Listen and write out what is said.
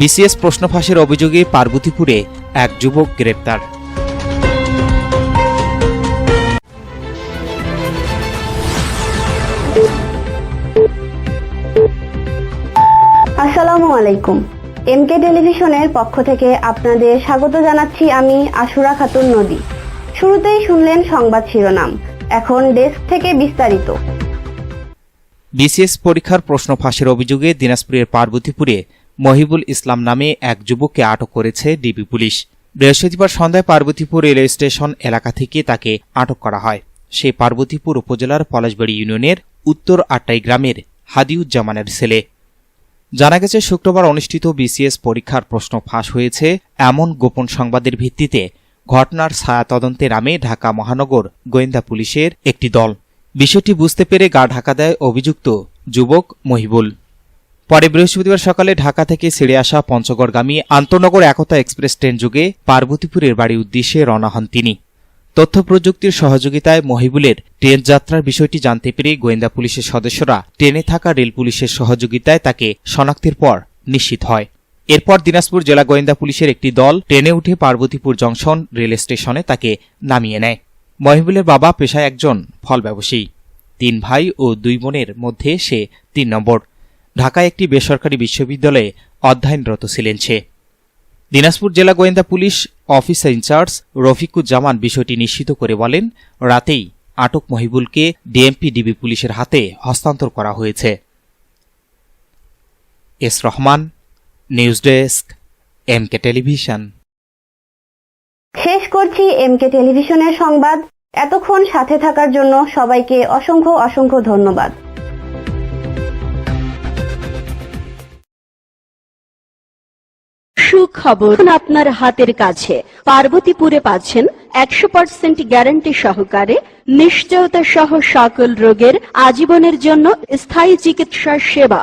BCS প্রশ্ন ফাঁসের অভিযোগে পার্বতীপুরে এক যুবক গ্রেপ্তার। আসসালামু আলাইকুম। এমকে টেলিভিশনের পক্ষ থেকে আপনাদের স্বাগত জানাচ্ছি আমি আশুরা খাতুন নদী। শুরুতেই শুনলেন সংবাদ শিরোনাম এখন ডেস্ক থেকে বিস্তারিত। বিসিএস পরীক্ষার প্রশ্ন ফাঁসের অভিযোগে দিনাজপুরের পার্বতীপুরে মহিবুল ইসলাম নামে এক যুবককে আটক করেছে ডিবি পুলিশ। বৃহস্পতিবার সন্ধ্যায় পার্বতীপুর রেলওয়ে স্টেশন এলাকা থেকে তাকে আটক করা হয়। সে পার্বতীপুর উপজেলার পলাশবাড়ি ইউনিয়নের উত্তর আট্টাই গ্রামের হাদিউজ্জামানের ছেলে। জানা গেছে, শুক্রবার অনুষ্ঠিত বিসিএস পরীক্ষার প্রশ্ন ফাঁস হয়েছে। এমন গোপন সংবাদের ভিত্তিতে ঘটনার ছায়া তদন্তে নামে ঢাকা মহানগর গোয়েন্দা পুলিশের একটি দল। বিষয়টি বুঝতে পেরে গা ঢাকা দেয় অভিযুক্ত যুবক মহিবুল। পরে বৃহস্পতিবার সকালে ঢাকা থেকে ছেড়ে আসা পঞ্চগড়গামী আন্তনগর একতা এক্সপ্রেস ট্রেন যুগে পার্বতীপুরের বাড়ির উদ্দেশ্যে রওনা হন তিনি। তথ্য প্রযুক্তির সহযোগিতায় মহিবুলের ট্রেন যাত্রার বিষয়টি জানতে পেরে গোয়েন্দা পুলিশের সদস্যরা ট্রেনে থাকা রেল পুলিশের সহযোগিতায় তাকে শনাক্তের পর নিশ্চিত হয়। এরপর দিনাজপুর জেলা গোয়েন্দা পুলিশের একটি দল ট্রেনে উঠে পার্বতীপুর জংশন রেল স্টেশনে তাকে নামিয়ে নেয়। মহিবুলের বাবা পেশায় একজন ফল ব্যবসায়ী। তিন ভাই ও দুই বোনের মধ্যে সে তিন নম্বর। ঢাকায় একটি বেসরকারি বিশ্ববিদ্যালয়ে অধ্যয়নরত ছিলেন সে। দিনাজপুর জেলা গোয়েন্দা পুলিশ অফিসার ইনচার্জ রফিকুজ্জামান বিষয়টি নিশ্চিত করে বলেন, রাতেই আটক মহিবুলকে ডিএমপি ডিবি পুলিশের হাতে হস্তান্তর করা হয়েছে। S Rahman, news desk, MK television. শেষ করছি এমকে টেলিভিশনের সংবাদ। এতক্ষণ সাথে থাকার জন্য সবাইকে অসংখ্য অসংখ্য ধন্যবাদ। সুখবর। আপনার হাতের কাছে। পার্বতীপুরে পাচ্ছেন একশো পার্সেন্ট গ্যারান্টি সহকারে নিশ্চয়তা সহ সকল রোগের আজীবনের জন্য স্থায়ী চিকিৎসা সেবা।